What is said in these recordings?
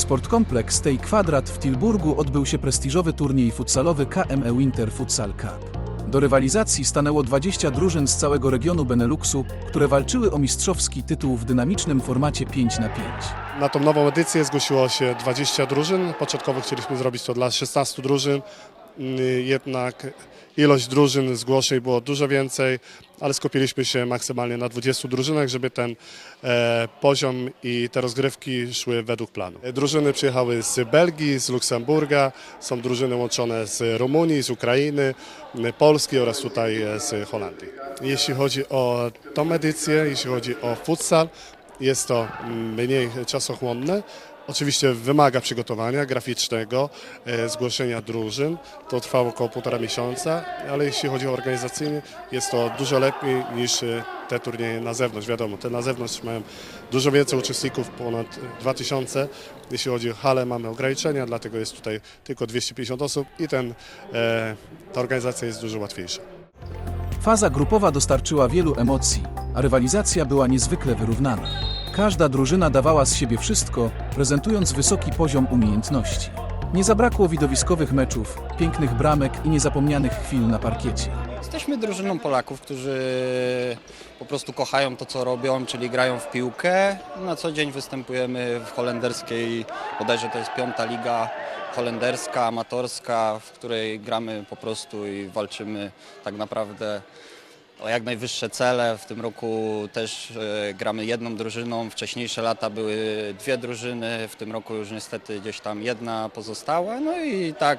Sportkompleks Stay Kwadrat w Tilburgu odbył się prestiżowy turniej futsalowy KME Winter Futsal Cup. Do rywalizacji stanęło 20 drużyn z całego regionu Beneluxu, które walczyły o mistrzowski tytuł w dynamicznym formacie 5 na 5. Na tą nową edycję zgłosiło się 20 drużyn. Początkowo chcieliśmy zrobić to dla 16 drużyn, jednak ilość drużyn zgłoszeń było dużo więcej, ale skupiliśmy się maksymalnie na 20 drużynach, żeby ten e, poziom i te rozgrywki szły według planu. Drużyny przyjechały z Belgii, z Luksemburga, są drużyny łączone z Rumunii, z Ukrainy, Polski oraz tutaj e, z Holandii. Jeśli chodzi o tą edycję, jeśli chodzi o futsal, jest to mm, mniej czasochłonne. Oczywiście wymaga przygotowania graficznego, e, zgłoszenia drużyn. To trwało około półtora miesiąca, ale jeśli chodzi o organizacyjnie, jest to dużo lepiej niż e, te turnieje na zewnątrz. Wiadomo, te na zewnątrz mają dużo więcej uczestników, ponad e, 2000. Jeśli chodzi o halę, mamy ograniczenia, dlatego jest tutaj tylko 250 osób i ten, e, ta organizacja jest dużo łatwiejsza. Faza grupowa dostarczyła wielu emocji, a rywalizacja była niezwykle wyrównana. Każda drużyna dawała z siebie wszystko, prezentując wysoki poziom umiejętności. Nie zabrakło widowiskowych meczów, pięknych bramek i niezapomnianych chwil na parkiecie. Jesteśmy drużyną Polaków, którzy po prostu kochają to, co robią, czyli grają w piłkę. Na co dzień występujemy w holenderskiej, bodajże to jest piąta liga holenderska, amatorska, w której gramy po prostu i walczymy tak naprawdę o jak najwyższe cele. W tym roku też e, gramy jedną drużyną. Wcześniejsze lata były dwie drużyny, w tym roku już niestety gdzieś tam jedna pozostała. No i tak,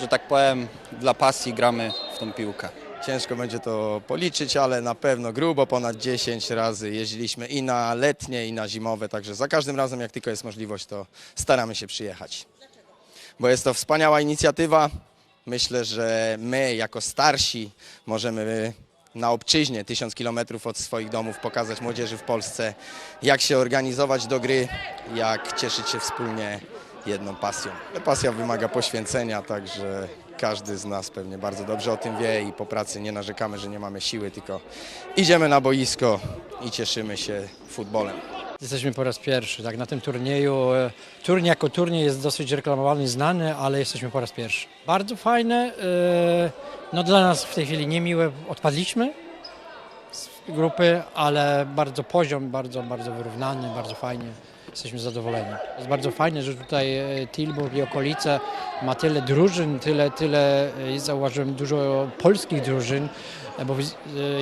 że tak powiem, dla pasji gramy w tą piłkę. Ciężko będzie to policzyć, ale na pewno grubo ponad 10 razy jeździliśmy i na letnie, i na zimowe, także za każdym razem, jak tylko jest możliwość, to staramy się przyjechać. Bo jest to wspaniała inicjatywa. Myślę, że my, jako starsi, możemy na obczyźnie, tysiąc kilometrów od swoich domów, pokazać młodzieży w Polsce, jak się organizować do gry, jak cieszyć się wspólnie jedną pasją. Pasja wymaga poświęcenia, także każdy z nas pewnie bardzo dobrze o tym wie i po pracy nie narzekamy, że nie mamy siły, tylko idziemy na boisko i cieszymy się futbolem. Jesteśmy po raz pierwszy tak, na tym turnieju. E, Turniej jako turniej jest dosyć reklamowany znany, ale jesteśmy po raz pierwszy. Bardzo fajne. e, No dla nas w tej chwili niemiłe. Odpadliśmy z grupy, ale bardzo poziom, bardzo, bardzo wyrównany, bardzo fajnie. Jesteśmy zadowoleni. Jest bardzo fajne, że tutaj e, Tilburg i okolice ma tyle drużyn, tyle, tyle, e, zauważyłem dużo polskich drużyn, e, bo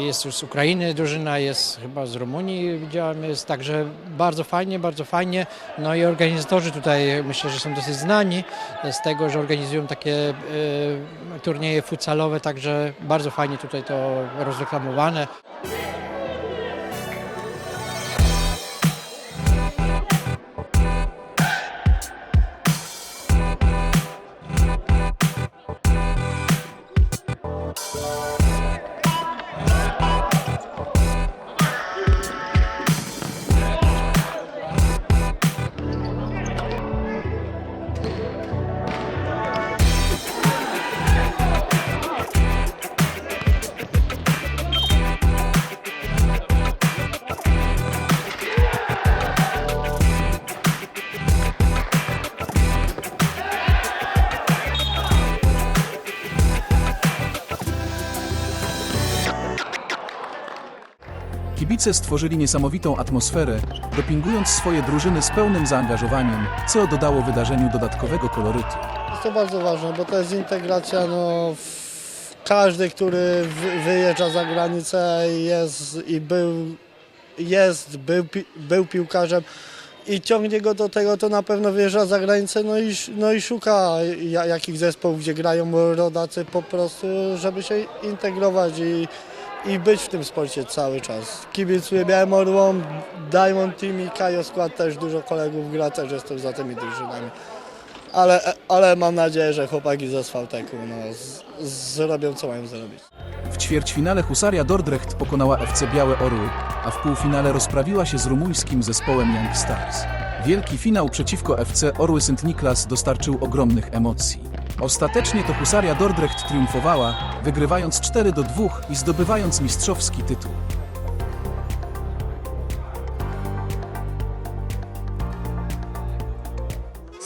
jest już z Ukrainy drużyna, jest chyba z Rumunii widziałem, jest także bardzo fajnie, bardzo fajnie. No i organizatorzy tutaj myślę, że są dosyć znani z tego, że organizują takie turnieje futsalowe, także bardzo fajnie tutaj to rozreklamowane. Kibice stworzyli niesamowitą atmosferę, dopingując swoje drużyny z pełnym zaangażowaniem, co dodało wydarzeniu dodatkowego kolorytu. Jest to bardzo ważne, bo to jest integracja, no, każdy, który wy- wyjeżdża za granicę jest i był, jest, był, był piłkarzem i ciągnie go do tego, to na pewno wyjeżdża za granicę, no i, no i szuka ja- jakich zespołów, gdzie grają rodacy po prostu, żeby się integrować i, i być w tym sporcie cały czas. Kibicuję Białym Orłom, Diamond Team i Kajo Skład też dużo kolegów gra, też jestem za tymi drużynami. Ale, ale mam nadzieję, że chłopaki ze Svalteku no, zrobią co mają zrobić. W ćwierćfinale Husaria Dordrecht pokonała FC Białe Orły, a w półfinale rozprawiła się z rumuńskim zespołem Young Stars. Wielki finał przeciwko FC Orły St. Niklas dostarczył ogromnych emocji. Ostatecznie to Husaria Dordrecht triumfowała, wygrywając 4 do 2 i zdobywając mistrzowski tytuł.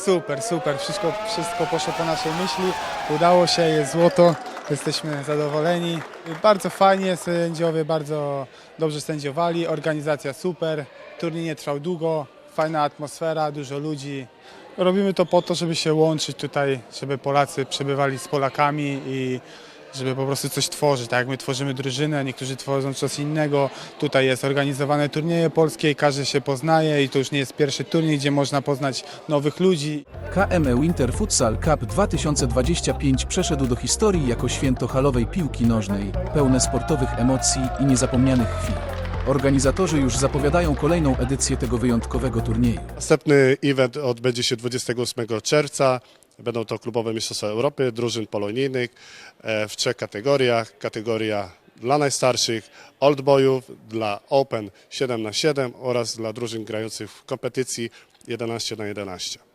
Super, super. Wszystko, wszystko poszło po naszej myśli. Udało się, jest złoto. Jesteśmy zadowoleni. Bardzo fajnie, sędziowie bardzo dobrze sędziowali. Organizacja super. Turniej nie trwał długo. Fajna atmosfera, dużo ludzi. Robimy to po to, żeby się łączyć tutaj, żeby Polacy przebywali z Polakami i żeby po prostu coś tworzyć. Tak jak my tworzymy drużynę, niektórzy tworzą coś innego. Tutaj jest organizowane turnieje polskie, każdy się poznaje i to już nie jest pierwszy turniej, gdzie można poznać nowych ludzi. KME Winter Futsal Cup 2025 przeszedł do historii jako święto halowej piłki nożnej, pełne sportowych emocji i niezapomnianych chwil. Organizatorzy już zapowiadają kolejną edycję tego wyjątkowego turnieju. Następny event odbędzie się 28 czerwca. Będą to klubowe Mistrzostwa Europy, drużyn polonijnych e, w trzech kategoriach. Kategoria dla najstarszych, old boyów, dla open 7 na 7 oraz dla drużyn grających w kompetycji 11 na 11.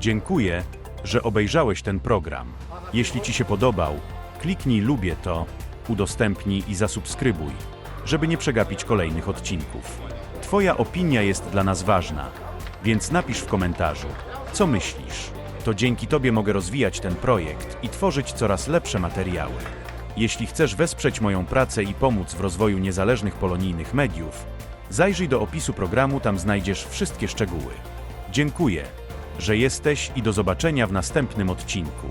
Dziękuję, że obejrzałeś ten program. Jeśli Ci się podobał, kliknij lubię to, udostępnij i zasubskrybuj, żeby nie przegapić kolejnych odcinków. Twoja opinia jest dla nas ważna, więc napisz w komentarzu, co myślisz. To dzięki Tobie mogę rozwijać ten projekt i tworzyć coraz lepsze materiały. Jeśli chcesz wesprzeć moją pracę i pomóc w rozwoju niezależnych polonijnych mediów, zajrzyj do opisu programu, tam znajdziesz wszystkie szczegóły. Dziękuję, że jesteś i do zobaczenia w następnym odcinku.